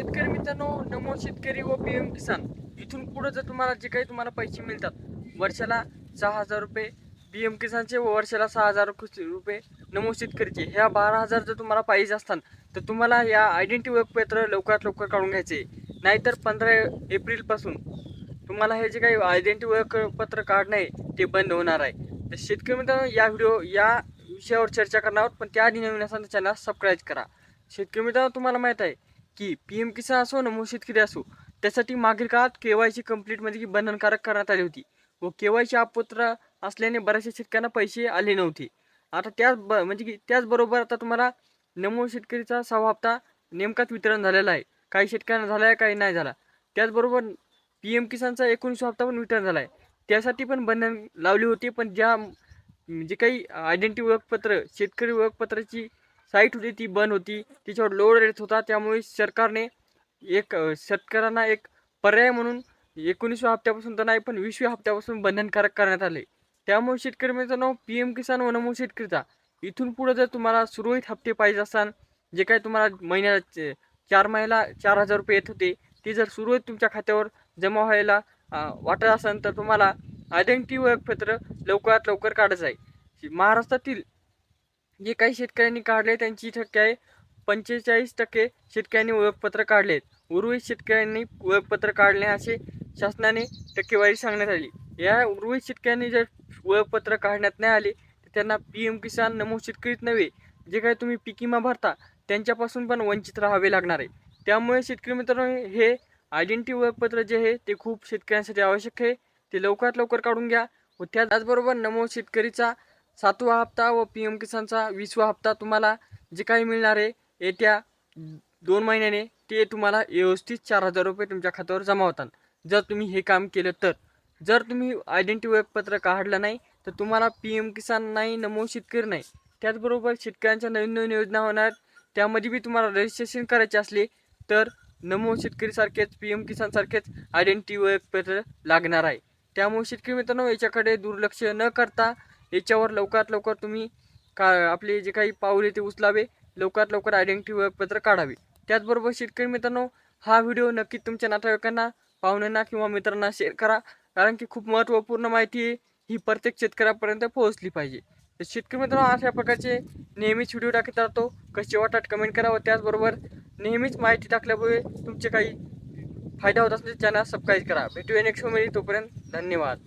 शेतकरी मित्रांनो नमो शेतकरी व पी एम किसान. इथून पुढे जर तुम्हाला जे काही तुम्हाला पैसे मिळतात वर्षाला सहा हजार रुपये पी एम किसानचे व वर्षाला सहा हजार रुपये नमो शेतकरीचे ह्या बारा हजार जर तुम्हाला पाहिजे असतात तर तुम्हाला या आयडेंटिटी ओळखपत्र लवकरात लवकर काढून घ्यायचे. नाहीतर पंधरा एप्रिलपासून तुम्हाला हे जे काही आयडेंटिटी ओळखपत्र काढणं आहे ते बंद होणार आहे. तर शेतकरी मित्रांनो या व्हिडिओ या विषयावर चर्चा करणार आहोत पण त्याआधी नवीन असताना चॅनल सबस्क्राईब करा. शेतकरी मित्रांनो तुम्हाला माहीत आहे की पी एम किसान असो नमो शेतकरी असो त्यासाठी मागील काळात के वाय सी कंप्लीटमध्ये बंधनकारक करण्यात आली होती. व के वाय सी आपत्र असल्याने बऱ्याचशा शेतकऱ्यांना पैसे आले नव्हते. आता त्याच ब म्हणजे की त्याचबरोबर आता तुम्हाला नमो शेतकरीचा सहा हप्ता नेमकाच वितरण झालेला आहे. काही शेतकऱ्यांना झाला आहे काही नाही झाला. त्याचबरोबर पी एम किसानचा एकोणीस हप्ता पण वितरण झाला आहे. त्यासाठी पण बंधन लावली होती पण ज्या जे काही आयडेंटिटी ओळखपत्र शेतकरी ओळखपत्राची साईट होती ती बंद होती. तिच्यावर लोड येत होता. त्यामुळे सरकारने एक शेतकऱ्यांना एक पर्याय म्हणून एकोणीसव्या हप्त्यापासून तर नाही पण वीसव्या हप्त्यापासून बंधनकारक करण्यात आले. त्यामुळे शेतकरी मित्रांनो पी एम किसान व नमो शेतकरीचा इथून पुढे जर तुम्हाला सुरळीत हप्ते पाहिजे असाल जे काही तुम्हाला महिन्याला चार महिन्याला चार हजार रुपये येत होते ते जर सुरळीत तुमच्या खात्यावर जमा व्हायला वाटत असेल तर तुम्हाला आयडेंटिटी ओळखपत्र लवकरात लवकर काढायचं आहे. महाराष्ट्रातील जे काही शेतकऱ्यांनी काढले त्यांची टक्के आहे पंचेचाळीस टक्के शेतकऱ्यांनी ओळखपत्र काढले. आहेत उर्वरित शेतकऱ्यांनी ओळखपत्र काढले असे शासनाने टक्केवारी सांगण्यात आली. या उर्वरित शेतकऱ्यांनी जर ओळखपत्र काढण्यात नाही आले तर त्यांना पी एम किसान नमो शेतकरीच नव्हे. जे काही तुम्ही पिकिमा विमा भरता त्यांच्यापासून पण वंचित राहावे लागणार आहे. त्यामुळे शेतकरी मित्रांनो हे आयडेंटिटी ओळखपत्र जे आहे ते खूप शेतकऱ्यांसाठी आवश्यक आहे. ते लवकरात लवकर काढून घ्या. व त्या त्याचबरोबर नमो शेतकरीचा सातवा हप्ता व पी एम किसानचा वीसवा हप्ता तुम्हाला जे काही मिळणार आहे येत्या दोन महिन्याने ते तुम्हाला व्यवस्थित चार हजार रुपये तुमच्या खात्यावर जमा होतात. जर तुम्ही हे काम केलं तर. जर तुम्ही आयडेंटिटी ओळखपत्र काढलं नाही तर तुम्हाला पी एम किसान नाही नमो शेतकरी नाही. त्याचबरोबर शेतकऱ्यांच्या नवीन नवीन योजना होणार. त्यामध्ये बी तुम्हाला रजिस्ट्रेशन करायचे असले तर नमो शेतकरीसारखेच पी एम किसानसारखेच आयडेंटिटी ओळखपत्र लागणार आहे. त्यामुळे शेतकरी मित्रांनो याच्याकडे दुर्लक्ष न करता याच्यावर लवकरात लवकर तुम्ही का आपले जे काही पाऊल ते उचलावे लवकरात लवकर आयडेंटिटी ओळखपत्र काढावे. त्याचबरोबर शेतकरी मित्रांनो हा व्हिडिओ नक्की तुमच्या नातेवाईकांना पाहुण्यांना किंवा मित्रांना शेअर करा. कारण की खूप महत्त्वपूर्ण माहिती आहे ही प्रत्येक शेतकऱ्यापर्यंत पोहोचली पाहिजे. तर शेतकरी मित्रांनो अशा प्रकारचे नेहमीच व्हिडिओ टाकत राहतो. कसे वाटतात कमेंट करा व त्याचबरोबर नेहमीच माहिती टाकल्यामुळे तुमचे काही फायदा होत असल्यास चॅनल सबस्क्राईब करा. भेटूया नेक्स्टमध्ये. तोपर्यंत धन्यवाद.